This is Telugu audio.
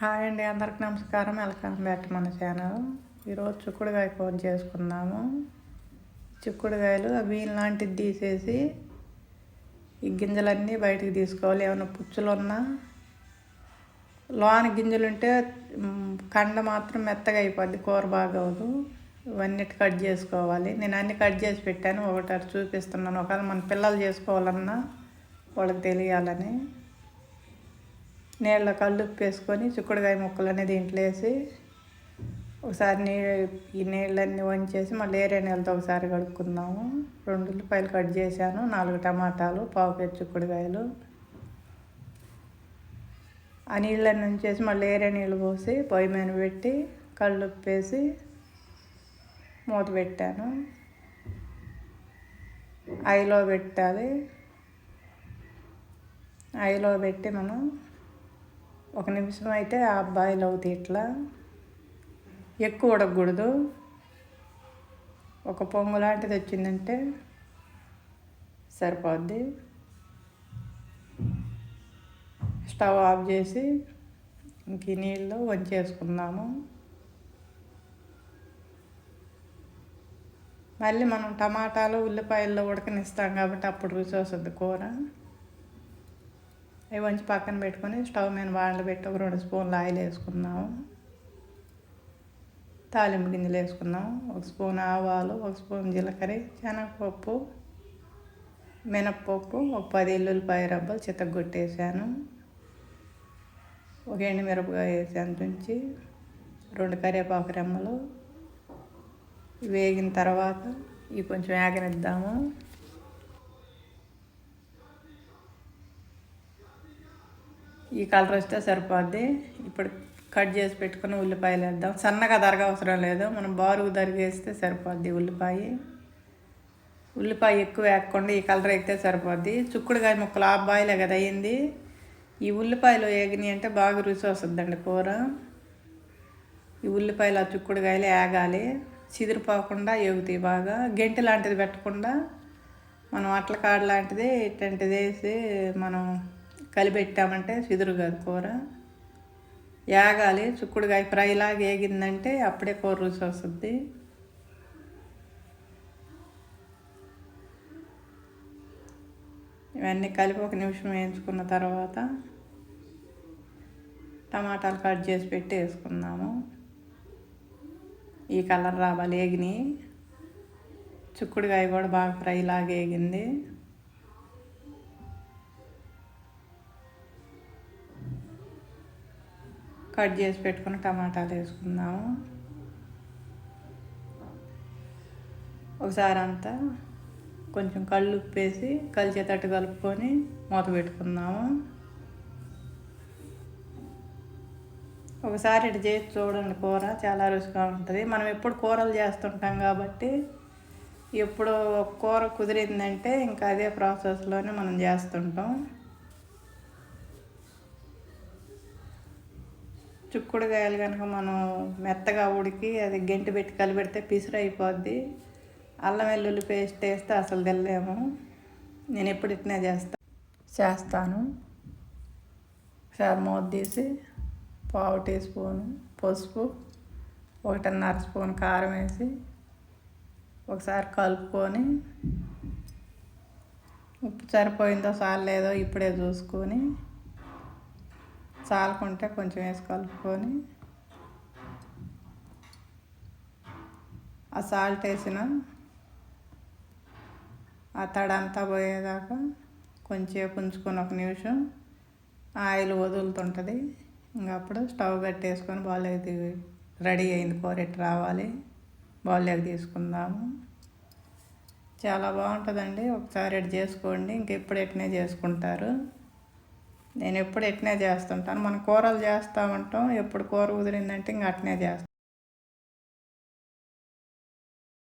హాయ్ అండి అందరికి నమస్కారం. వెల్కమ్ బ్యాక్ మన ఛానల్. ఈరోజు చిక్కుడుకాయ కూర చేసుకుందాము. చిక్కుడుకాయలు అవి లాంటిది తీసేసి ఈ గింజలన్నీ బయటికి తీసుకోవాలి. ఏమైనా పుచ్చులు ఉన్నా లోన గింజలు ఉంటే కండ మాత్రం మెత్తగా అయిపోద్ది కూర బాగా అవదు ఇవన్నీ కట్ చేసుకోవాలి. నేను అన్ని కట్ చేసి పెట్టాను. ఒకటి చూపిస్తున్నాను. ఒకవేళ మన పిల్లలు చేసుకోవాలన్నా వాళ్ళకి తెలియాలని. నీళ్ళ కళ్ళు వేసుకొని చిక్కుడుకాయ ముక్కలు అనేది దీంట్లో వేసి ఒకసారి నీ ఈ నీళ్ళన్నీ వంచేసి మళ్ళీ ఏరే నీళ్ళతో ఒకసారి కడుక్కుందాము. రెండు ఉల్లిపాయలు కట్ చేశాను నాలుగు టమాటాలు పావు కేజీ చిక్కుడుకాయలు. ఆ నీళ్ళని ఉంచేసి మళ్ళీ ఏరే నీళ్ళు పోసి పొయ్యి మీద పెట్టి కళ్ళు ఉప్పేసి మూత పెట్టాను. ఐలో పెట్టాలి. ఐలో పెట్టి మనం ఒక నిమిషం అయితే ఆ బాయిల్ అవుతాయి ఇట్లా ఎక్కువ ఉడకకూడదు ఒక పొంగు లాంటిది వచ్చిందంటే సరిపోద్ది. స్టవ్ ఆఫ్ చేసి ఇంక నీళ్ళు వంచేసుకుందాము. మళ్ళీ మనం టమాటాలు ఉల్లిపాయల్లో ఉడకనిస్తాం కాబట్టి అప్పుడు రుచి వస్తుంది కూర. అవి వంచి పక్కన పెట్టుకొని స్టవ్ మీద వాళ్ళు పెట్టి ఒక రెండు స్పూన్లు ఆయిల్ వేసుకుందాము. తాలింపు గింజలు వేసుకుందాం ఒక స్పూన్ ఆవాలు ఒక స్పూన్ జీలకర్ర శనగపప్పు మినప్పప్పు ఒక పది ఎల్లుల్లిపాయ రబ్బలు చిత్తగొట్టేసాను ఒక ఎండుమిరపకాయ వేసాను తుంచి రెండు కరివేపాకు రెమ్మలు. వేగిన తర్వాత ఇవి కొంచెం వేగనిద్దాము ఈ కలర్ వస్తే సరిపోద్ది. ఇప్పుడు కట్ చేసి పెట్టుకుని ఉల్లిపాయలు వేద్దాం. సన్నగా దరగ అవసరం లేదు. మనం బారుకు దరిగేస్తే సరిపోద్ది ఉల్లిపాయ. ఉల్లిపాయ ఎక్కువ వేయకుండా ఈ కలర్ ఎక్కితే సరిపోద్ది. చుక్కుడుకాయ ముక్కలు ఆ బాయిలే కదా అయింది. ఈ ఉల్లిపాయలు ఏగినాయి అంటే బాగా రుచి వస్తుందండి కూర. ఈ ఉల్లిపాయలు ఆ చుక్కుడుకాయలు ఏగాలి. చిదిరిపోకుండా ఎగుతాయి బాగా. గెంటి లాంటిది పెట్టకుండా మనం అట్ల కాడ లాంటిది ఇట్లాంటిది వేసి మనం కలిపెట్టామంటే సిదురుగా కూర. యాగాలి చుక్కుడుకాయ ఫ్రైలాగా ఏగిందంటే అప్పుడే కూర రుచి వస్తుంది. ఇవన్నీ కలిపి ఒక నిమిషం వేయించుకున్న తర్వాత టమాటాలు కట్ చేసి పెట్టి వేసుకుందాము. ఈ కలర్ రావాలి ఏగినాయి. చుక్కుడుకాయ కూడా బాగా ఫ్రై లాగా ఏగింది. కట్ చేసి పెట్టుకున్న టమాటాలు వేసుకుందాము. ఒకసారి అంతా కొంచెం కళ్ళు ఉప్పేసి కలిసేటట్టు కలుపుకొని మూత పెట్టుకుందాము. ఒకసారి ఇటు చేసి చూడండి కూర చాలా రుచిగా ఉంటుంది. మనం ఎప్పుడు కూరలు చేస్తుంటాం కాబట్టి ఎప్పుడు కూర కుదిరిందంటే ఇంకా అదే ప్రాసెస్లోనే మనం చేస్తుంటాం. చిక్కుడుకాయలు కనుక మనం మెత్తగా ఉడికి అది గంటి పెట్టి కలిపెడితే పిసురు అయిపోద్ది. అల్లం వెల్లుల్లి పేస్ట్ వేస్తే అసలు తెల్లేము. నేను ఎప్పుడు ఇట్నే చేస్తా. చేస్తాను. ఒకసారి మూత తీసి పావు టీ స్పూన్ పసుపు ఒకటిన్నర స్పూన్ కారం వేసి ఒకసారి కలుపుకొని ఉప్పు సరిపోయిందో లేదో ఇప్పుడే చూసుకొని చాలకుంటే కొంచెం వేసి కలుపుకొని ఆ సాల్ట్ వేసిన ఆ తడంతా పోయేదాకా కొంచెం ఉంచుకొని ఒక నిమిషం ఆయిల్ వదులుతుంటుంది. ఇంకప్పుడు స్టవ్ కట్టేసుకొని బాగాలేది రెడీ అయింది కోరెట్టు రావాలి. బాగాలేక తీసుకుందాము. చాలా బాగుంటుందండి. ఒకసారి ఎట్ చేసుకోండి. ఇంకెప్పుడు ఎట్నే చేసుకుంటారు? నేను ఎప్పుడు ఎట్నే చేస్తుంటాను. మనం కూరలు చేస్తూ ఉంటాం ఎప్పుడు కూర కుదిరిందంటే ఇంక అట్నే చేస్తాం.